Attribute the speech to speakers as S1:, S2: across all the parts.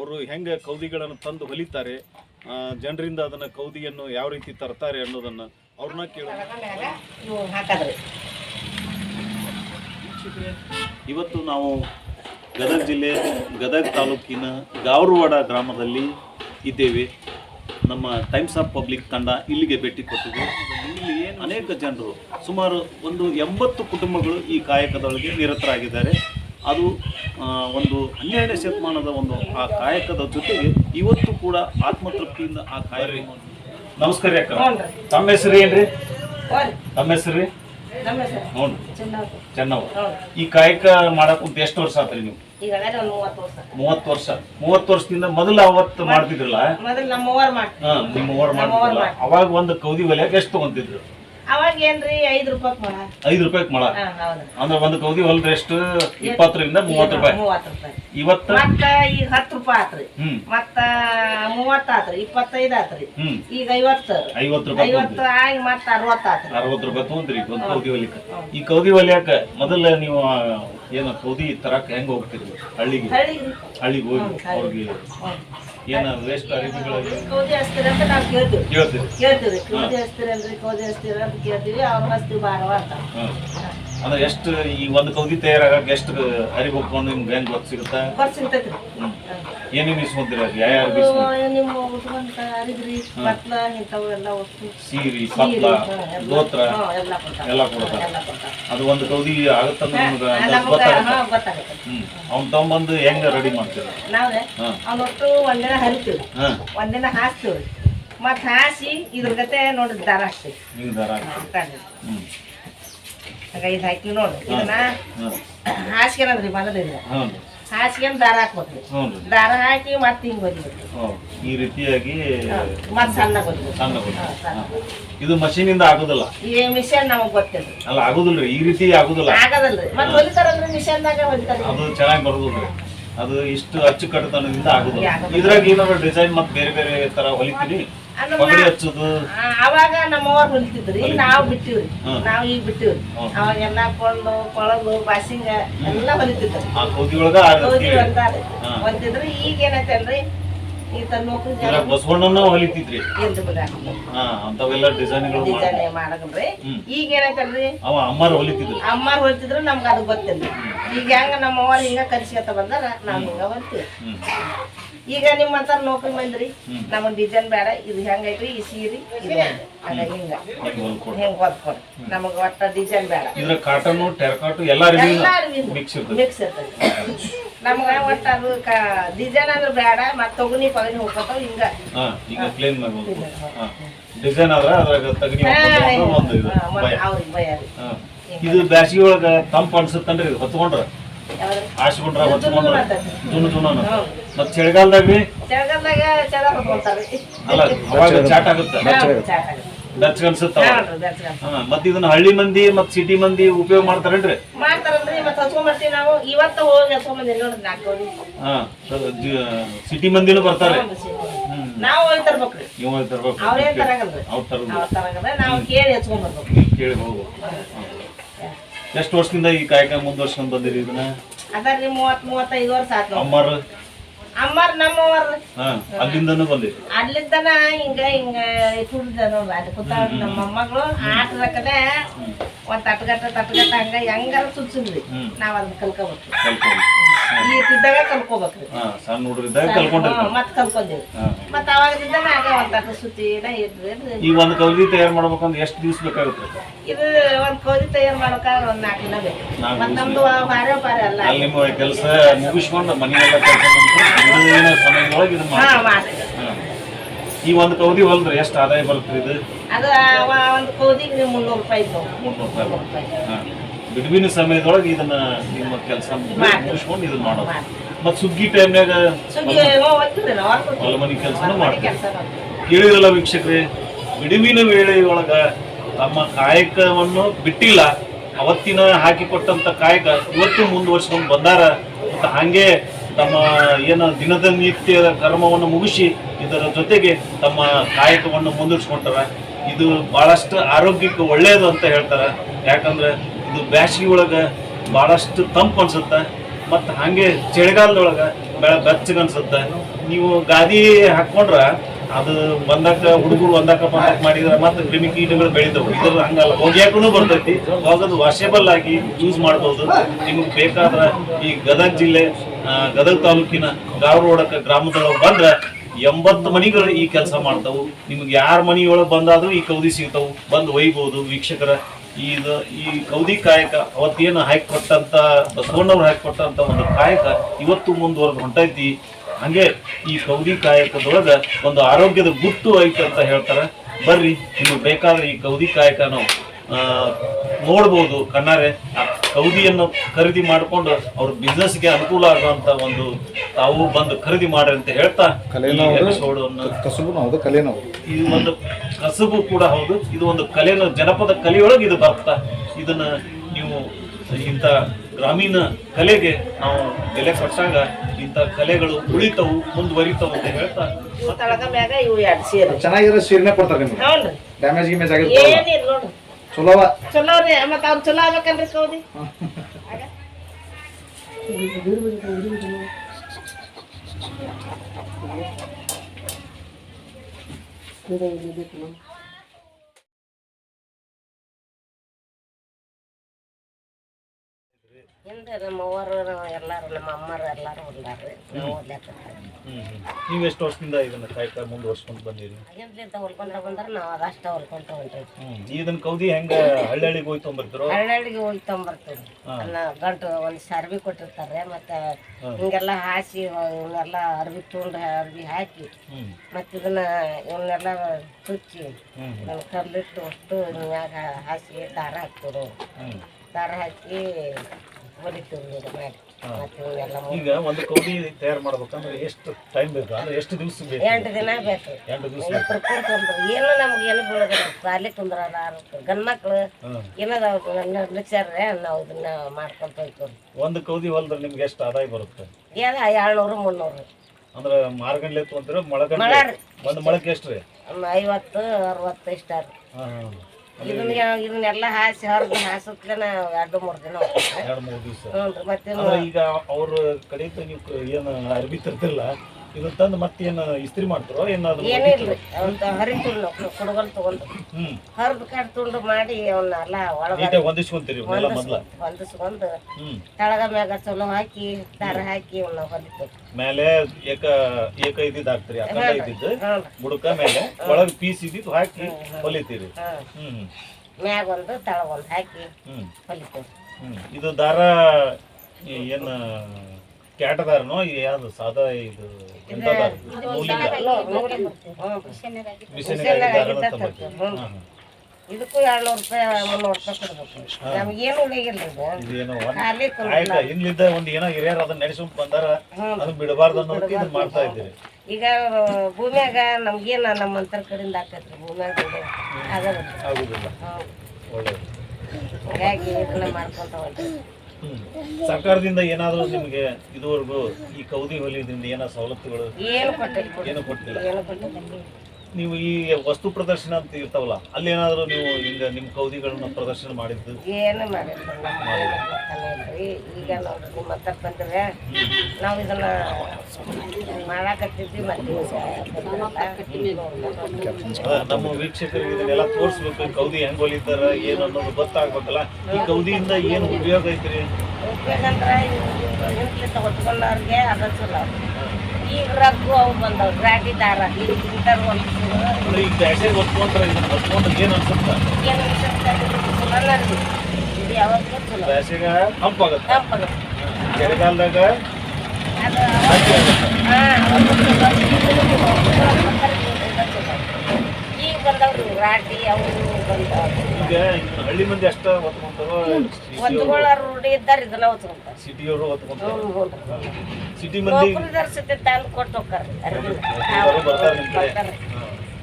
S1: ಅವರು ಹೆಂಗೆ ಕೌದಿಗಳನ್ನು ತಂದು ಹೊಲಿತಾರೆ ಜನರಿಂದ ಅದನ್ನ ಕೌದಿಯನ್ನು ಯಾವ ರೀತಿ ತರ್ತಾರೆ ಅನ್ನೋದನ್ನ ಅವ್ರನ್ನ
S2: ಇವು
S1: ಇವತ್ತು ನಾವು ಗದಗ ಜಿಲ್ಲೆ, ಗದಗ ತಾಲೂಕಿನ ಗಾವರವಾಡ ಗ್ರಾಮದಲ್ಲಿ ಇದ್ದೇವೆ. ನಮ್ಮ ಟೈಮ್ಸ್ ಆಫ್ ಪಬ್ಲಿಕ್ ತಂಡ ಇಲ್ಲಿಗೆ ಭೇಟಿ ಕೊಟ್ಟಿದೆ. ಇಲ್ಲಿ ಅನೇಕ ಜನರು, ಸುಮಾರು ಒಂದು ಎಂಬತ್ತು ಕುಟುಂಬಗಳು ಈ ಕಾಯಕದೊಳಗೆ ನಿರತರಾಗಿದ್ದಾರೆ. ಅದು ಒಂದು ಹನ್ನೆರಡನೇ ಶತಮಾನದ ಒಂದು ಆ ಕಾಯಕದ ಜೊತೆಗೆ ಇವತ್ತು ಕೂಡ ಆತ್ಮತೃಪ್ತಿಯಿಂದ ಆ ಕಾಯಕ ನಮಸ್ಕಾರ ಅಕ್ಕ. ತಮ್ಮ ಹೆಸರು ಏನ್ರಿ? ತಮ್ಮ ಹೆಸರು ಹ್ಞೂ. ಚೆನ್ನವ್ ಈ ಕಾಯಕ ಮಾಡಕ್ ಎಷ್ಟು ವರ್ಷ ಆತ್ರಿ ನೀವು?
S2: ಮೂವತ್ತು ವರ್ಷ.
S1: ಮೂವತ್ತು ವರ್ಷ. ಮೂವತ್ತು ವರ್ಷದಿಂದ ಮೊದಲು ಅವತ್ತು ಮಾಡ್ತಿದ್ರಲ್ಲ?
S2: ಮೊದಲು ನಮ್ಮ
S1: ಮಾಡ್ತಿದ್ರಲ್ಲ? ಅವಾಗ ಒಂದು ಕೌದಿ ಒಲೆಯಾಗ ಎಷ್ಟು ತಗೊಂತಿದ್ರು?
S2: ಅವಾಗ ಏನ್ರಿ? ಐದು ರೂಪಾಯಿ ಮೊಳ
S1: ಐದು ರೂಪಾಯಿ ಮೊಳ
S2: ಹಾ ಹೌದು.
S1: ಅಂದ್ರೆ ಒಂದು ಕೌದಿ ಹೊಲದ ಎಷ್ಟು ಇಪ್ಪತ್ತರಿಂದ ಮೂವತ್ತು ರೂಪಾಯಿ.
S2: ಮೂವತ್ತು ರೂಪಾಯಿ.
S1: ಇವತ್ತು?
S2: ಮತ್ತ ಈಗ ಹತ್ತು ರೂಪಾಯಿ ಆತ್ರಿ.
S1: ಹ್ಮ್.
S2: ಮತ್ತ ಮೂವತ್ತು ಆತ್ರಿ ಇಪ್ಪತ್ತೈದು ಆತ್ರಿ.
S1: ಹ್ಮ್.
S2: ಈಗ ಐವತ್ತು.
S1: ಐವತ್ತು ರೂಪಾಯಿ
S2: ಐವತ್ತು ಆಗಿ ಮತ್ತ ಅರವತ್ತು ಆತ್ರಿ.
S1: ಅರವತ್ತು ರೂಪಾಯಿ ತಗೊಂಡ್ರಿ ಒಂದು ಕೌದಿ ಹೊಲಿಕ. ಈ ಕೌದಿ ಹೊಲಿಯಾಕ ಮೊದಲ ನೀವು ಏನ ಏನು ಕೌದಿ ತರಕ್ ಹೆಂಗ್ ಹೋಗ್ತಿರ್ಲಿ ಹಳ್ಳಿಗೆ?
S2: ಹಳ್ಳಿಗ್ರಿ
S1: ಹಳ್ಳಿಗೆ ಹೋಗಿ. ಅವ್ರಿಗೆ ಏನ ವೇಸ್ಟ್ ಅರಿವಿಗಳು
S2: ಕೌದಿ ಹಚ್ತೀರಿ ಅಂತ ನಾವು ಕೇಳ್ತೀವಿ.
S1: ಹೇಳ್ತೀರಿ
S2: ಕೇಳ್ತೀವಿ. ಕೌದಿ ಹಚ್ತೀರಲ್ರಿ ಕೌದಿ ಹಚ್ತೀರ ಅಂತ ಕೇಳ್ತೀವಿ ಅವ್ರು ಹಚ್ತೀವಿ ಬಾರವ ಅಂತ.
S1: ಹ್ಮ್. ಅಂದ್ರೆ ಎಷ್ಟು ಈ ಒಂದು ಕೌದಿ ತಯಾರಾಗ ಎಷ್ಟು ಅರಿವು ಹೋಗ್ಕೊಂಡು ನಿಮ್ಗೆ ಹೆಂಗ್ ಗೊತ್ತು ಸಿಗುತ್ತಾ. ಏನೇನು ಇಸ್ಕೊಂತೀರ ಯಾರ್ಯಾರು ಬೀಸ್ಕೊಂಡ್
S2: ನಿಮ್ಮ ಉಟ್ಕೊಂತ ಅರಿದ್ರಿ ಬಟ್ಲ ಇಂಥವು ಎಲ್ಲ ವಸ್ತು
S1: ಸೀರಿ ಪತ್ಲ
S2: ಗೋತ್ರ ಎಲ್ಲ ಕೊಡ್ತಾರೆ.
S1: ಅದು ಒಂದು ಕೌದಿ ಆಗುತ್ತಂತ ನಿಮ್ಗೆ ಗೊತ್ತಾಗುತ್ತೆ? ಅವ್ನ್ ತಗೊಂಬಂದು ಹೆಂಗ ರೆಡಿ ಮಾಡ್ತೀರ?
S2: ಅವನೊಟ್ಟು ಒಂದಿನ ಹರಿತೀವಿ. ಒಂದಿನ ಹಾಸ್ತೀವಿ. ಮತ್ತೆ ಹಾಸಿ ಇದ್ರ ಗತೆ ನೋಡ್ರಿ ದಾರ ಹಾಕ್ತೀವಿ
S1: ದಾರ ಹ್ಮ್.
S2: ಆಗ ಇದು ಹಾಕಿ ನೋಡ್ರಿ ಇದನ್ನ
S1: ಹ್ಮ್
S2: ಹಾಸ್ಕೊಳದ್ರಿ
S1: ಹೌದು.
S2: ಹಾಸ್ಕೊಂಡ್ ದಾರ ಹಾಕ್ಬೇಕ್ರಿ
S1: ಹ್ಞೂ
S2: ದಾರ ಹಾಕಿ ಮತ್ತೆ ಹಿಂಗ್
S1: ಹ್ಞೂ ಈ ರೀತಿಯಾಗಿ
S2: ಮತ್ತೆ ಸಣ್ಣ ಹೊಡಿಬೇಕು
S1: ಸಣ್ಣ ಕೊಡಿ
S2: ಹಾ, ಸಣ್ಣ.
S1: ಇದು ಆಗುದಿಲ್ಲ.
S2: ಈ ಮಿಷನ್ ನಮಗ್ ಗೊತ್ತಿಲ್ಲ.
S1: ಅಲ್ಲ ಆಗುದಿಲ್ರಿ. ಈ ರೀತಿ ಆಗುದಿಲ್ಲ.
S2: ಆಗದಲ್ರಿ. ಮತ್ತೆ ಹೊಲಿತಾರಲ್ರಿ ಮಿಷನ್ದಾಗ ಹೊಲಿತಾರ
S1: ಅದು ಚೆನ್ನಾಗಿ ಬರೋದಿಲ್ರಿ. ಅದು ಇಷ್ಟು ಅಚ್ಚುಕಟ್ಟುತನದಿಂದ
S2: ಆಗುದು.
S1: ಇದ್ರಾಗ ಏನಾದ್ರು ಡಿಸೈನ್ ಮತ್ತೆ ಬೇರೆ ಬೇರೆ ತರ ಹೊಲಿತೀರಿ?
S2: ಅಂದ್ರೆ
S1: ಪಗಡಿ ಹಚ್ಚೋದು?
S2: ಅವಾಗ ನಮ್ಮವ್ರು ಹೊಲಿತಿದ್ರಿ ನಾವು ಬಿಟ್ಟಿವ್ರಿ. ನಾವ್ ಈಗ ಬಿಟ್ಟಿವ್ರಿ.
S1: ಅವಾಗ
S2: ಎಲ್ಲಾ ಕೊಳ್ಳು ಕೊಳಲು ಬಾಸಿಂಗ ಎಲ್ಲ ಹೊಲಿತಿದ್ರಿ. ಹೊಲ್ತಿದ್ರಿ ಈಗ ಏನೈತಲ್ರಿ
S1: ಬಸವಣ್ಣನ ಹೊಲಿತಿದ್ರಿ. ಅಂತವೆಲ್ಲ ಡಿಸೈನ್ಗಳು
S2: ಮಾಡಕಲ್ರಿ. ಈಗ ಏನಾಯ್ತಲ್ರಿ
S1: ಅವ ಅಮ್ಮಾರ್ ಹೊಲಿತಿದ್ರು.
S2: ಅಮ್ಮಾರ್ ಹೊಲಿತಿದ್ರು ನಮ್ಗ ಅದು ಗೊತ್ತಿಲ್ಲ ಈಗ ಹೆಂಗ ನಮ್ಮ ಅವ್ವ ಹಿಂಗ ಕರ್ಸ್ಕೊತ ಬಂದಾರ ನಾವು ಹಿಂಗ
S1: ಬರ್ತೀವಿ
S2: ಈಗ ನಿಮ್ಮಂತ ನೌಕರಿ ಬಂದ್ರಿ
S1: ನಮ್ಮ
S2: ನಮಗ್ ಡಿಸೈನ್ ಬೇಡ ಇದು ಹೆಂಗೈತ್ರಿ ಈ ಸೀರಿ ಇದು ಹಿಂಗ?
S1: ಹಿಂಗ್.
S2: ಹೆಂಗ್ ಹೊಲ್ಕೊಡಿ. ನಮಗ ಒಟ್ಟ ಡಿಸೈನ್ ಬೇಡ.
S1: ಇದ್ರ ಕಾಟನ್ ಟೆರ್ಕಾಟು ಎಲ್ಲಾ ರೀತಿ ಮಿಕ್ಸ್ ಇರ್ತದೆ.
S2: ಮಿಕ್ಸ್ ಇರ್ತೈತಿ ನಮ್ಗ ಒಟ್ಟ ಅದು ಡಿಸೈನ್ ಅಂದ್ರೆ ಬೇಡ ಮತ್ತ ತಗುನಿ ಪಗನಿ ಹೋಗ್ಕೊತಾವ ಹಿಂಗ.
S1: ಹಾ ಈಗ ಪ್ಲೇನ್ ಮ್ಯಾಗ ಡಿಸೈನ್ ಆದ್ರೆ ಅದ್ರಾಗ ತಗನಿ ಒಂದು
S2: ಅವ್ರಿಗೆ ಭಯ.
S1: ಇದು ಬ್ಯಾಸಿಗೆ ಒಳಗ ತಂಪು ಅನ್ಸುತ್ತನ್ರಿ ಇದು ಹೊತ್ಕೊಂಡ್ರ. ಆಸ್ಕೊಂಡ್ರ ಹೊತ್ಕೊಂಡ್ರ. ಜುನು ಜುನ
S2: ಹ್ಮ್.
S1: ಮತ್ ಚಳಿಗಾಲದಾಗ ರೀ ಅಲ್ಲ ಅವಾಗ ಚಾಟ್ ಆಗುತ್ತೆ. ಬೆಚ್ಚಗ ಅನ್ಸುತ್ತ ಮತ್ ಇದನ್ನ ಹಳ್ಳಿ ಮಂದಿ ಮತ್ ಸಿಟಿ ಮಂದಿ ಉಪಯೋಗ ಮಾಡ್ತಾರೇನ್ರಿ?
S2: ಮತ್ತೆ
S1: ಸಿಟಿ ಮಂದಿನೂ ಬರ್ತಾರೆ. ಹ್ಮ್.
S2: ನಾವು ಹೋಗಿ ತರ್ಬೇಕ್ರಿ.
S1: ಇವ ತರ್ಬೇಕು
S2: ಅವ್ರೇನ್ ತರಂಗಲ್ರಿ.
S1: ಅವ್ರು ತರಬೇಕು.
S2: ತರಂಗಲ್ಲ ನಾವು ಕೇಳಿ ಹಚ್ಕೊಂಡ್ ಬರ್ಬೇಕು.
S1: ಕೇಳಿ ಹೋಗು ಎಷ್ಟು ವರ್ಷದಿಂದ ಈ ಕಾಯಕ ಮುಂದುವರ್ಸ್ಕೊಂಡ್ ಬಂದಿರಿ ಇದನ್ನ?
S2: ಅದಾರ್ರಿ ಮೂವತ್ ಮೂವತ್ತೈದು ವರ್ಷ ಆತು ನೋಡ್ರಿ.
S1: ಅಮ್ಮಾರು?
S2: ಅಮ್ಮಾರ್ ನಮ್ಮವ್ರ.
S1: ಹಾ ಅಲ್ಲಿಂದನೂ ಬಂದಿರಿ.
S2: ಅಲ್ಲಿಂದನ ಹಿಂಗ ಹಿಂಗ ಕುಡ್ದ ನೋಡ್ರಿ ಅಲ್ಲಿ ಕೂತಾಳ ನಮ್ಮ ಮೊಮ್ಮಗಳು ಒಂದ್ ತಟ್ಗಟ್ಟ ತಟ್ಗಟ್ಟ ಹಂಗ ಹೆಂಗಾರ
S1: ಹ್ಮ್.
S2: ನಾವ್ ಅದನ್ನ ಕಲ್ಕೋಬೇಕು. ಈ ಇದ್ದಾಗ ಕಲ್ಕೋಬೇಕ್ರಿ.
S1: ಸಣ್ಣ ಹುಡುಗರಿದ್ದಾಗ ಕಲ್ಕೊಂಡಿರ್ತಾರೆ.
S2: ಮತ್ ಕಲ್ಕೊಂಡೇವಿ ಮತ್ತ ಅವಾಗಿಂದನ ಒಂದು ಒಂದ್ ತಟ್ಟ ಸುತ್ತಿನ ಇದ್ರಿ.
S1: ಈ ಒಂದು ಕೌದಿ ತಯಾರು ಮಾಡ್ಬೇಕಂದ್ರೆ ಎಷ್ಟು ದಿವಸ ಬೇಕಾಗುತ್ತೆ?
S2: ಇದು ಒಂದು ಕೌದಿ ತಯಾರು ಮಾಡ್ಬೇಕಾದ್ರೆ ಒಂದ್ ನಾಲ್ಕು ದಿನ ಬೇಕು.
S1: ಮತ್ತೆ
S2: ಮತ್ ನಮ್ದು ಪಾರೆ ಪಾರೆ ಅಲ್ಲ.
S1: ಅಲ್ಲಿ ನಿಮ್ಮ ಕೆಲಸ ಮುಗಿಸ್ಕೊಂಡು ಮನೆಯೆಲ್ಲ ಕಲ್ಕೊಂಡು ಸಮಯದೊಳಗೆ ಇದು
S2: ಹಾ.
S1: ಈ ಒಂದು ಕೌದಿ ಹೊಲ್ದ್ರೆ ಎಷ್ಟು ಆದಾಯ ಬರುತ್ತೆ ಇದು?
S2: ಅದು ಆ ಕೌದಿಗೆ ನೀವು ಮುನ್ನೂರು ರೂಪಾಯಿ ಇತ್ತು
S1: ಮುನ್ನೂರು ರೂಪಾಯಿ
S2: ಮುನ್ನೂರು
S1: ಬಿಡುವಿನ ಸಮಯದೊಳಗೆ ಇದನ್ನ ನಿಮ್ಮ ಕೆಲಸ. ಮುಗಿಸ್ಕೊಂಡು ಇದನ್ನ ಮಾಡೋದು.
S2: ಮತ್ತೆ
S1: ಮತ್ ಸುಗ್ಗಿ ಟೈಮ್ನಾಗ ಹೊಲ ಮನೆ ಕೆಲಸನೂ ಮಾಡ್ತೀವಿ. ಕೇಳಿರಲ್ಲ ವೀಕ್ಷಕರೇ ಬಿಡುವಿನ ವೇಳೆಯೊಳಗ ತಮ್ಮ ಕಾಯಕವನ್ನು ಬಿಟ್ಟಿಲ್ಲ ಅವತ್ತಿನ ಹಾಕಿಕೊಟ್ಟಂತ ಕಾಯಕ ಇವತ್ತು ಮುಂದುವರ್ಸ್ಕೊಂಡು ಬಂದಾರ ಮತ್ತು ಹಾಗೆ ತಮ್ಮ ಏನು ದಿನದ ನಿತ್ಯದ ಕರ್ಮವನ್ನು ಮುಗಿಸಿ ಇದರ ಜೊತೆಗೆ ತಮ್ಮ ಕಾಯಕವನ್ನು ಮುಂದುವರ್ಸ್ಕೊಂತಾರ ಇದು ಬಹಳಷ್ಟು ಆರೋಗ್ಯಕ್ಕೆ ಒಳ್ಳೆಯದು ಅಂತ ಹೇಳ್ತಾರೆ. ಯಾಕಂದ್ರೆ ಇದು ಬ್ಯಾಸಿಗೆ ಒಳಗೆ ಬಹಳಷ್ಟು ತಂಪು ಅನ್ಸುತ್ತೆ. ಮತ್ತು ಹಾಗೆ ಚಳಿಗಾಲದೊಳಗೆ ಬೆಳ ಬೆಚ್ಚಗೆ ಅನ್ಸುತ್ತೆ. ನೀವು ಗಾದಿ ಹಾಕ್ಕೊಂಡ್ರೆ ಅದು ಬಂದಾಕ ಹುಡುಗರು ಒಂದಾಕ ಬಂದಾಕ ಮಾಡಿದ್ರೆ ಮತ್ತೆ ಕ್ರಿಮಿ ಕೀಟಗಳು ಬೆಳೀತವೆ. ಇದ್ರ ಹಂಗಲ್ಲ. ಹೋಗ್ಯಾಕೂ ಬರ್ತೈತಿ. ಹೋಗೋದು ವಾಷೇಬಲ್ ಆಗಿ ಯೂಸ್ ಮಾಡ್ಬೋದು. ನಿಮಗೆ ಬೇಕಾದ್ರೆ ಈ ಗದಗ ಜಿಲ್ಲೆ ಗದಗ ತಾಲೂಕಿನ ಗಾವರೋಡಕ ಗ್ರಾಮದೊಳಗೆ ಬಂದ್ರೆ ಎಂಬತ್ತು ಮನೆಗಳು ಈ ಕೆಲಸ ಮಾಡ್ತಾವು. ನಿಮ್ಗೆ ಯಾರ ಮನೆಯೊಳಗೆ ಬಂದಾದರೂ ಈ ಕೌದಿ ಸಿಗ್ತಾವು ಬಂದು ಒಯ್ಬೋದು. ವೀಕ್ಷಕರ ಇದು ಈ ಕೌದಿ ಕಾಯಕ ಅವತ್ತೇನು ಹಾಕಿ ಕೊಟ್ಟಂತ, ಬಸವಣ್ಣವ್ರು ಹಾಕಿ ಕೊಟ್ಟಂತ ಒಂದು ಕಾಯಕ ಇವತ್ತು ಮುಂದುವರೆದು ಹೊಂಟೈತಿ. ಹಂಗೆ ಈ ಕೌದಿ ಕಾಯಕದೊಳಗೆ ಒಂದು ಆರೋಗ್ಯದ ಗುಟ್ಟು ಐತೆ ಅಂತ ಹೇಳ್ತಾರೆ. ಬರ್ರಿ, ನಿಮಗೆ ಬೇಕಾದ್ರೆ ಈ ಕೌದಿ ಕಾಯಕ ನಾವು ನೋಡ್ಬೋದು ಕಣ್ಣಾರೆ. ಆ ಕೌದಿಯನ್ನು ಖರೀದಿ ಮಾಡಿಕೊಂಡು ಅವ್ರ ಬಿಸ್ನೆಸ್ಗೆ ಅನುಕೂಲ ಆಗುವಂತ ಒಂದು ತಾವು ಬಂದು ಖರೀದಿ ಮಾಡ್ರಿ ಅಂತ ಹೇಳ್ತಾ
S3: ಕಲೆನೂ
S1: ಇದು ಒಂದು ಕಸುಬು ಕೂಡ ಹೌದು. ಇದು ಒಂದು ಕಲೆನ ಜನಪದ ಕಲೆಯೊಳಗೆ ಇದು ಬರ್ತಾ. ಇದನ್ನ ನೀವು ಇಂಥ ಗ್ರಾಮೀಣ ಕಲೆಗೆ ನಾವು ಬೆಲೆ ಕೊಟ್ಟಾಗ ಇಂಥ ಕಲೆಗಳು ಉಳಿತವು ಮುಂದುವರಿತವು ಅಂತ ಹೇಳ್ತಾ.
S4: ಚೆನ್ನಾಗಿರೋ ಸೀರೆ.
S3: ಚೆನ್ನಾಗಿರೋ ಸೀರೆನೇ ಕೊಡ್ತಾರೆ ನಿಮ್ಗೆ. ಡ್ಯಾಮೇಜ್ ಗಿಮೇಜ್
S4: ಏನಿಲ್ಲ ನೋಡು
S3: ಚಲೋವ
S4: ಚಲೋ ರೀ ಮತ್ತೆ ಅವ್ರು ಚಲೋ ಆಗ್ಬೇಕನ್ರಿ ಕೌದಿ ಹಿಂದೆ ನಮ್ಮ ಅವ್ವರು ಎಲ್ಲಾರು ನಮ್ಮ ಅಮ್ಮರು ಎಲ್ಲಾರು ಹೊಲ್ದಾರ್ರಿ ನಾವು ಓದ್ಲಾಕತ್ತೀವಿ.
S1: ನೀವು ಎಷ್ಟು ವರ್ಷದಿಂದ ಇದನ್ನ ಕಾಯ್ತಾ ಮುಂದುವರ್ಸ್ಕೊಂಡು ಬಂದಿರಿ?
S4: ಬಂದ್ರೆ ನಾವು ಅದಷ್ಟ ಹೊಲ್ಕೊಂತ
S1: ಇದನ್ನ ಕೌದಿ ಹೆಂಗ ಹಳ್ಳಿಗೆ ಹೋಗಿ ತೊಗೊಂಬರ್ತಿರೋ
S4: ಹಳ್ಳಿಗೆ ಹೋಗಿ ತೊಗೊಂಬರ್ತೀವಿ ಅನ್ನ ಗಂಟು ಒಂದು ಸರ್ವಿ ಕೊಟ್ಟಿರ್ತಾರೆ ಮತ್ತೆ ಹಿಂಗೆಲ್ಲ ಹಾಸಿ ಇವನ್ನೆಲ್ಲ ಅರ್ಬಿ ತುಂಡು ಅರ್ಬಿ ಹಾಕಿ ಮತ್ತೆ ಇದನ್ನ ಇವನ್ನೆಲ್ಲ ಚುಚ್ಚಿ ನನ್ನ ಕಲ್ಲಿಟ್ಟು ಅಷ್ಟು ಹಾಸಿ ದಾರ ಹಾಕ್ತೀವಿ. ದಾರ ಹಾಕಿ
S1: ಈಗ ಒಂದು ಕೌದಿ ತಯಾರು ಮಾಡ್ಬೇಕಂದ್ರೆ ಎಷ್ಟು ಟೈಮ್ ಬೇಕು? ಅಂದ್ರೆ ಎಷ್ಟು ದಿವಸ ಬೇಕು?
S4: ಎಂಟು ದಿನ ಬೇಕು.
S1: ಎಂಟು ದಿವಸ
S4: ಏನು ನಮ್ಗೆ ಏನು ಬೀಳೋದಿಲ್ಲ ಸಾಲಿ ಕುಂದ್ರಲ್ಲ ಗಂಡ ಮಕ್ಳು ಏನದ ನಿರ್ಲಕ್ಷ್ಯಾರ್ರೆ ನಾವು ಇದನ್ನ ಮಾಡ್ಕೊಂತ ಹೋಗ್ತೀವಿ.
S1: ಒಂದು ಕೌದಿ ಹೊಲ್ದ್ರೆ ನಿಮ್ಗೆ ಎಷ್ಟು ಆದಾಯ ಬರುತ್ತೆ?
S4: ಏನ ಏಳ್ನೂರು ಮುನ್ನೂರು.
S1: ಅಂದ್ರೆ ಮಾರ್ಗಂಡ್ಲೆ ತೊಗೊಂತೀರ
S4: ಮೊಳಗಂಡ್
S1: ಒಂದು ಮೊಳಕ್ಕೆ ಎಷ್ಟು ರೀ?
S4: ಐವತ್ತು ಅರವತ್ತು ಇಷ್ಟ ರೀ ಇದನ್ನ ಇದನ್ನೆಲ್ಲ ಹಾಸಿ ಹರಿದು ಹಾಸತ್ಲೇನ ಎರಡು ಮೂರು ದಿನ
S1: ಎರಡು ಮೂರು ದಿವಸ.
S4: ಹ್ಞೂ ರೀ ಮತ್ತೆ
S1: ಈಗ ಅವ್ರ ಕಡೆ ನೀವು ಏನು ಅರ್ಬಿ ತರ್ತಿರಲ್ಲ ಇದನ್ನ ತಂದು ಮತ್ತೆ ಏನು ಇಸ್ತ್ರಿ ಮಾಡ್ತಾರೋ ಏನಾದ್ರು
S4: ಏನೂ ಇಲ್ರಿ ಅವ್ನ ಕುಡುಗಲ್ ತಗೊಂಡು.
S1: ಹ್ಮ್.
S4: ಹರಿದು ಕಾಡ್ ತುಂಡು ಮಾಡಿ ಅವನ್ನೆಲ್ಲ ಒಳಗೆ
S1: ನೀಟಾಗಿ ಹೊಂದಿಸ್ಕೊಂತೀರಿ ಮೊದ್ಲ?
S4: ಹೊಂದಿಸ್ಕೊಂಡು
S1: ಹ್ಮ್.
S4: ತಳಗ ಮ್ಯಾಗ ಚಲೋ ಹಾಕಿ ದಾರ ಹಾಕಿ ಅವನ್ನ ಹೊಲಿತೀವಿ.
S1: ಮೇಲೆ ಏಕ ಏಕ ಇದ್ದಿದ್ದು ಹಾಕ್ತೀರಿ ಬುಡಕ ಮೇಲೆ ಒಳಗೆ ಪೀಸ್ ಇದ್ದಿದ್ದು ಹಾಕಿ ಹೊಲಿತೀರಿ. ಹ್ಮ್.
S4: ಮ್ಯಾಗ ಒಂದು ತಳಗ ಒಂದು ಹಾಕಿ
S1: ಹ್ಮ್.
S4: ಹೊಲಿತೀವಿ.
S1: ಹ್ಮ್. ಇದು ದಾರ ಏನು ಕ್ಯಾಟ ಇದು ಯಾವ್ದು ಸಾದಾ ಇದು.
S4: ಇದಕ್ಕೂ ಎರಡ್ನೂರು ರೂಪಾಯಿ ಮುನ್ನೂರು ರೂಪಾಯಿ ಕೊಡ್ಬೇಕು. ನಮ್ಗೇನು ಉಳಿಗಿಲ್ಲ ಖಾಲಿ.
S1: ಆಯ್ತಾ ಇಲ್ಲಿದ್ದ ಒಂದ್ ಏನೋ ಹಿರಿಯರು ಅದನ್ನ ನಡೆಸ್ಕೊಂಡ್ ಬಂದಾರ ಅದನ್ನ ಬಿಡಬಾರ್ದು ಅನ್ನೋದಕ್ಕೆ ಇದನ್ನ ಮಾಡ್ತಾ ಇದ್ದೀರಿ.
S4: ಈಗ ಭೂಮ್ಯಾಗ ನಮ್ಗೇನ ನಮ್ಮ ಅಂತರ ಕಡೆಯಿಂದ ಆಕತ್ರಿ ಭೂಮಿಯಾಗ
S1: ಆಗುದಿಲ್ಲ. ಒಳ್ಳೇದು.
S4: ಹೀಗಾಗಿ ಇದನ್ನ ಮಾಡ್ಕೊಂತ
S1: ಸರ್ಕಾರದಿಂದ ಏನಾದರೂ ನಿಮಗೆ ಇದುವರೆಗೂ ಈ ಕೌದಿ ಹೊಲಿಯೋದ್ರಿಂದ ಏನೋ ಸವಲತ್ತುಗಳು
S4: ಏನು ಕೊಟ್ಟಿಲ್ಲ.
S1: ನೀವು ಈ ವಸ್ತು ಪ್ರದರ್ಶನ ಅಂತ ಇರ್ತಾವಲ್ಲ ಅಲ್ಲಿ ಏನಾದರೂ ನೀವು ಹಿಂಗೆ ನಿಮ್ಮ ಕೌದಿಗಳನ್ನ ಪ್ರದರ್ಶನ ಮಾಡಿದ್ದು?
S4: ಏನು ಈಗ ನೋಡ್ರಿ ನಿಮ್ಮ ಹತ್ರ ಬಂದ್ರೆ ನಾವು ಇದನ್ನ ಮಾಡಾಕತ್ತಿದ್ವಿ
S1: ನಮ್ಮ ವೀಕ್ಷಕರಿಗೆ ಇದನ್ನೆಲ್ಲ ತೋರಿಸ್ಬೇಕು ಕೌದಿ ಹೆಂಗ್ ಹೊಲಿತಾರ ಏನು ಅನ್ನೋದು ಗೊತ್ತಾಗ್ಬೇಕಲ್ಲ. ಈ ಕೌದಿಯಿಂದ ಏನು ಉಪಯೋಗ ಐತ್ರಿ?
S4: ಉಪಯೋಗ ಅಂದ್ರೆ ಈಗ ರಗ್ಗು ಅವು ಬಂದವು. ರಾಟಿ ದಾರ ಈಗ
S1: ಈಗ ಹೊತ್ಕೊಂಡ್ರೆ ಇದನ್ನ ಹೊತ್ಕೊಂಡ್ರೆ ಏನ್ ಅನ್ಸುತ್ತ?
S4: ಏನು ಅನ್ಸುತ್ತೆ ಚಲೋನ ಇದು ಯಾವಾಗಲೂ ಚಲೋ
S1: ಬ್ಯಾಸೆಗ ತಂಪಾಗತ್ತ
S4: ತಂಪಾಗುತ್ತೆ
S1: ಚಳಿಗಾಲದಾಗ
S4: ಅದು ಹಾಂ ಈಗ ಬಂದವ್ರಿ ರಾಟಿ ಅವು ಬಂದವು.
S1: ಈಗ ಹಳ್ಳಿ ಮಂದಿ ಅಷ್ಟ ಹೊತ್ಕೊಂತಾರೋ?
S4: ಒಂದುಗಳ ರೂಢಿ ಇದ್ದಾರೆ ಇದನ್ನ
S1: ಸಿಟಿ ಮಂದಿ
S4: ನೌಕರಿದಾರ ಸತಿ ತಂದು ಕೊಟ್ಟು ಹೋಗ್ತಾರೆ.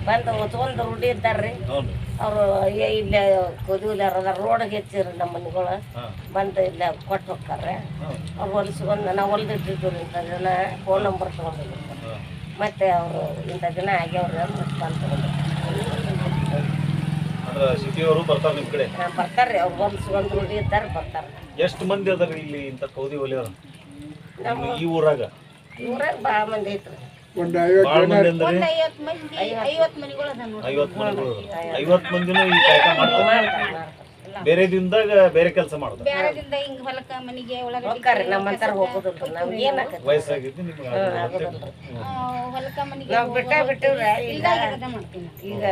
S4: ಬಂದು ರೂಢಿ ಇದ್ದಾರ್ರಿ. ಅವರು ಇಲ್ಲೇ ಕುದಿಲಾರ ರೋಡ್ ಹೆಚ್ಚಿರಿ ನಮ್ಮ ಮನೆಗಳು. ಬಂದು ಇಲ್ಲೇ ಕೊಟ್ಟು ಹೋಗ್ತಾರೆ. ಅವ್ರು ಹೊಲಿಸ್ಕೊಂಡು ನಾವು ಹೊಲ್ದಿಟ್ಟಿದ್ದು ಇಂಥ ದಿನ. ಫೋನ್ ನಂಬರ್ ತೊಗೊಂಡಿರ್ತಾರೆ
S1: ಹಾ.
S4: ಮತ್ತೆ ಅವರು ಇಂಥ ದಿನ ಆಗ್ಯಾವ್ರಿ ಅಂತ ಬಂದು
S1: ಅಂದ್ರ ಸಿಟಿಯವರು ಬರ್ತಾರ ನಿಮ್ ಕಡೆ?
S4: ಬರ್ತಾರೆ ಅವ್ರು ಹೊಲಿಸ್ಕೊಂಡು ರೂಢಿ ಇದ್ದಾರೆ ಬರ್ತಾರೆ.
S1: ಎಷ್ಟು ಮಂದಿ ಅದಾರ ಇಲ್ಲಿ ಇಂತ ಕೌದಿ ಹೊಲಿಯೋರು ನಿಮ್ಮ ಈ ಊರಾಗ?
S4: ಊರಾಗ ಭಾಳ ಮಂದಿ ಐತ್ರಿ.
S1: ಭಾಳ ಮಂದಿ ಅಂದ್ರೆ?
S5: ಐವತ್ತು ಮನಿಗಳು ಅದ ನೋಡ್ರಿ.
S1: ಐವತ್ತು ಮಂದಿಗಳು ಐವತ್ತು. ಮಂದಿನೂ ಈ ಕಾಯಕ ಮಾಡ್ತಾರೆ? ಬೇರೆ ದಿನದಾಗ ಬೇರೆ ಕೆಲಸ ಮಾಡ್ತಾರೆ?
S5: ಬ್ಯಾರದಿಂದ ಹಿಂಗ್ ಹೊಲಕ್ಕ ಮನಿಗೆ ಒಳಗಡೆ
S4: ಹೋಗ್ತಾರ್ರಿ ನಮ್ಮಂತಾರ ಹೋಗೋದಿಲ್ರಿ. ನಮ್ಗೆ ಏನಾಕತಿ
S1: ವಯಸ್ಸಾಗಿದ್ದು ನಿಮ್ಗೆ
S4: ಆಗೋದಿಲ್ರಿ.
S5: ಹೊಲಕ್ಕ ಮನಿಗೆ
S4: ನಾವ್ ಬಿಟ್ಟ ಬಿಟ್ಟಿವ್ರ ಈಗ
S5: ಮಾಡ್ತೀನಿ
S4: ಈಗ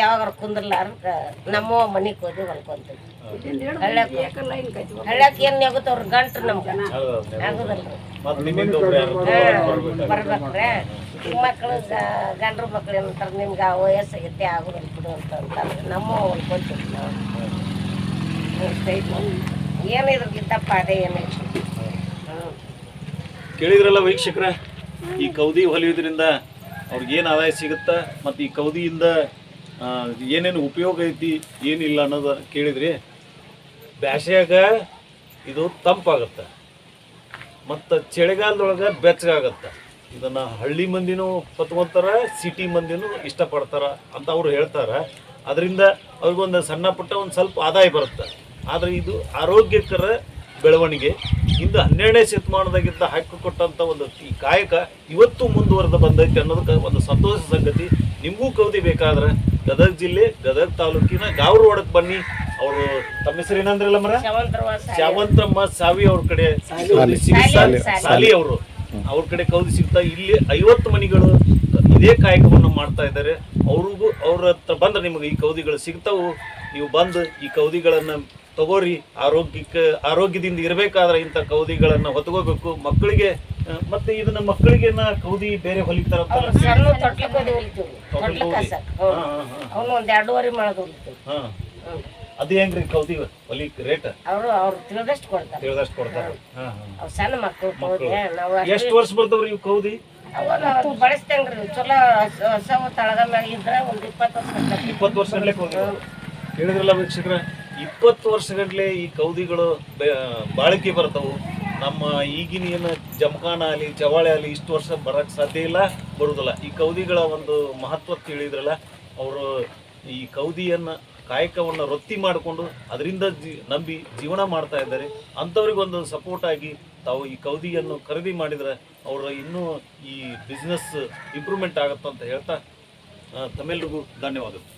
S4: ಯಾವಾಗ ಕುಂದ್ರಲಾರ್ದ ನಮ್ಮ ಮನೆಗೆ ಹೋಗಿ ಹೊಲ್ಕೊಂತೀವಿ. ಹಳ್ಳಕ್ ಏನ್ ನೆಗುತ್ತವ್ರ ಗಂಟು ನಮ್ಗೆ. ಆಗೋದಿಲ್ರಿ
S1: ಮತ್ತೆ ನಿಮ್ಮಿಂದ ಒಬ್ರು ಯಾರು ಬರ್ಬೇಕು.
S4: ಬರ್ಬೇಕ್ರೆ. ಈಗ ಮಕ್ಕಳು ಗಂಡ್ರ ಮಕ್ಳು ಏನಂತಾರೆ ನಿಮ್ಗೆ ಆ ವಯಸ್ಸಾಗೈತೆ ಆಗುದಿಲ್ಲ ಬಿಡು ಅಂತ ಅಂತಾರೆ ನಮ್ಮ ಹೊಲ್ಕೊಂತೀವಿ ನಾವು. ಏನು ಇದ್ರಗಿಂತ ಪಾಡೆ ಹ್ಞೂ
S1: ಕೇಳಿದ್ರಲ್ಲ ವೀಕ್ಷಕರ ಈ ಕೌದಿ ಹೊಲಿಯೋದ್ರಿಂದ ಅವ್ರಿಗೆ ಏನು ಆದಾಯ ಸಿಗುತ್ತಾ ಮತ್ತು ಈ ಕೌದಿಯಿಂದ ಏನೇನು ಉಪಯೋಗ ಐತಿ, ಏನಿಲ್ಲ ಅನ್ನೋದು ಕೇಳಿದ್ರಿ ಬ್ಯಾಸ್ಯಾಗ ಇದು ತಂಪಾಗತ್ತೆ. ಮತ್ತು ಚಳಿಗಾಲದೊಳಗೆ ಬೆಚ್ಚಗಾಗತ್ತೆ. ಇದನ್ನು ಹಳ್ಳಿ ಮಂದಿನೂ ಪತ್ಕೊಂತಾರ ಸಿಟಿ ಮಂದಿನೂ ಇಷ್ಟಪಡ್ತಾರೆ ಅಂತ ಅವ್ರು ಹೇಳ್ತಾರೆ. ಅದರಿಂದ ಅವ್ರಿಗೊಂದು ಸಣ್ಣ ಪುಟ್ಟ ಒಂದು ಸ್ವಲ್ಪ ಆದಾಯ ಬರುತ್ತೆ. ಆದರೆ ಇದು ಆರೋಗ್ಯಕರ ಬೆಳವಣಿಗೆ. ಇಂದು ಹನ್ನೆರಡನೇ ಶತಮಾನದಾಗಿದ್ದ ಹಾಕಿಕೊಟ್ಟಂಥ ಒಂದು ಈ ಕಾಯಕ ಇವತ್ತು ಮುಂದುವರೆದು ಬಂದೈತೆ ಅನ್ನೋದಕ್ಕೆ ಒಂದು ಸಂತೋಷ ಸಂಗತಿ. ನಿಮಗೂ ಕವಿದಿ ಬೇಕಾದ್ರೆ ಗದಗ ಜಿಲ್ಲೆ ಗದಗ ತಾಲೂಕಿನ ಗಾವ್ರ ಒಡಕ್ ಬನ್ನಿ. ಅವರು ತಮ್ಮ ಹೆಸರು ಏನಂದ್ರಲ್ಲ ಮರ?
S4: ಶಾವಂತ್ರವಾಸ
S1: ಶಾವಂತಮ್ಮ ಸಾವಿ ಅವ್ರ ಕಡೆ
S4: ಸಾಲಿ,
S1: ಅವರು. ಅವ್ರ ಕಡೆ ಕೌದಿ ಸಿಗ್ತಾ ಇಲ್ಲಿ ಐವತ್ತು ಮನಿಗಳು ಇದೇ ಕಾಯಕವನ್ನು ಮಾಡ್ತಾ ಇದ್ದಾರೆ. ಅವ್ರಿಗೂ ಅವ್ರ ಹತ್ರ ಬಂದ್ರೆ ನಿಮಗೆ ಈ ಕೌದಿಗಳು ಸಿಗ್ತಾವು. ನೀವು ಬಂದು ಈ ಕೌದಿಗಳನ್ನ ತಗೋರಿ. ಆರೋಗ್ಯಕ್ಕೆ ಆರೋಗ್ಯದಿಂದ ಇರಬೇಕಾದ್ರೆ ಇಂಥ ಕೌದಿಗಳನ್ನು ಹೊತ್ಕೋಬೇಕು. ಮಕ್ಕಳಿಗೆ ಮತ್ತೆ ಇದನ್ನ ಮಕ್ಕಳಿಗೆ ಕೌದಿ ಬೇರೆ ಹೊಲಿತಾರ
S4: ಸಣ್ಣ ಹೊಲಿತೀವಿ. ತೊಟ್ಲಿ ಕಸ. ಅವನು ಒಂದು ಎರಡೂವರೆ ಮಾಡೋದು ಹೊಲಿತೀವಿ.
S1: ಅದು ಹೆಂಗ್ರಿ ಕೌದಿ ಹೊಲಿ ರೇಟ್?
S4: ಅವರು ಅವ್ರು ತಿಳಿದಷ್ಟು ಕೊಡ್ತಾರೆ.
S1: ತಿಳಿದಷ್ಟು ಕೊಡ್ತಾರೆ.
S4: ಅವ್ ಸಣ್ಣ ಮಕ್ಕಳು ಕೌದಿ ನಾವು
S1: ಎಷ್ಟು ವರ್ಷ ಬರ್ತಾವ್ರಿ ಇವು ಕೌದಿ?
S4: ಅವಾಗ ಬಳಸ್ತೇನ್ರಿ ಚಲೋ ಹೊಸವು ತಳಗ ಮ್ಯಾಗ ಇದ್ರೆ ಒಂದು ಇಪ್ಪತ್ತು ವರ್ಷ.
S1: ಇಪ್ಪತ್ತು ವರ್ಷ ಗಂಟ್ಲೆ ಕೌದಿ. ಹೇಳಿದ್ರಲ್ಲ ವೀಕ್ಷಕರ ಇಪ್ಪತ್ತು ವರ್ಷಗಟ್ಲೆ ಈ ಕೌದಿಗಳು ಬಾಳಿಕೆ ಬರ್ತಾವು. ನಮ್ಮ ಈಗಿನ ಏನು ಜಮಖಾನ ಆಗಲಿ ಚವಾಳೆ ಆಗಲಿ ಇಷ್ಟು ವರ್ಷ ಬರಕ್ಕೆ ಸಾಧ್ಯ ಇಲ್ಲ ಬರುವುದಿಲ್ಲ ಈ ಕೌದಿಗಳ ಒಂದು ಮಹತ್ವ ತಿಳಿದ್ರಲ್ಲ, ಅವರು ಈ ಕೌದಿಯನ್ನು, ಕಾಯಕವನ್ನು ವೃತ್ತಿ ಮಾಡಿಕೊಂಡು ಅದರಿಂದ ಜಿ, ನಂಬಿ ಜೀವನ ಮಾಡ್ತಾ ಇದ್ದಾರೆ. ಅಂಥವ್ರಿಗೊಂದು ಸಪೋರ್ಟ್ ಆಗಿ ತಾವು ಈ ಕೌದಿಯನ್ನು ಖರೀದಿ ಮಾಡಿದರೆ ಅವರು ಇನ್ನೂ ಈ ಬಿಸ್ನೆಸ್ ಇಂಪ್ರೂವ್ಮೆಂಟ್ ಅಂತ ಹೇಳ್ತಾ ತಮ್ಮೆಲ್ರಿಗೂ ಧನ್ಯವಾದಗಳು.